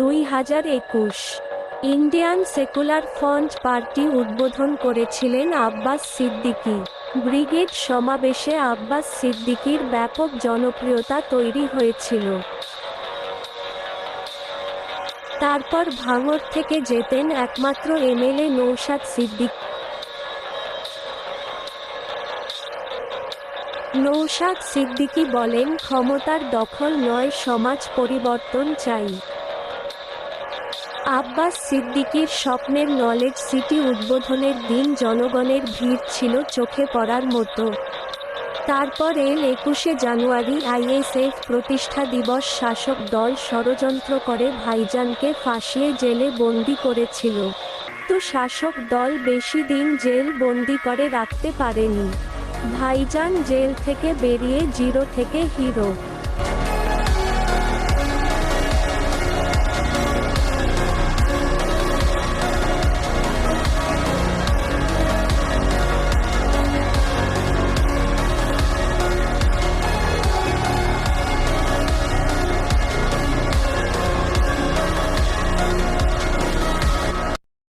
দুই হাজার একুশ। ইন্ডিয়ান সেকুলার ফ্রন্ট পার্টি উদ্বোধন করেছিলেন আব্বাস সিদ্দিকী। ব্রিগেড সমাবেশে আব্বাস সিদ্দিকীর ব্যাপক জনপ্রিয়তা তৈরি হয়েছিল। তারপর ভাঙর থেকে যেতেন একমাত্র এমএলএ নৌশাদ সিদ্দিক। নৌশাদ সিদ্দিকী বলেন, ক্ষমতার দখল নয়, সমাজ পরিবর্তন চাই। আব্বাস সিদ্দিকীর স্বপ্নের নলেজ সিটি উদ্বোধনের দিন জনগণের ভিড় ছিল চোখে পড়ার মতো। তারপর এল একুশে জানুয়ারি আইএসএফ প্রতিষ্ঠা দিবস শাসক দল ষড়যন্ত্র করে ভাইজানকে ফাঁসিয়ে জেলে বন্দি করেছিল। তো শাসক দল বেশি দিন জেল বন্দি করে রাখতে পারেনি। ভাইজান জেল থেকে বেরিয়ে জিরো থেকে হিরো।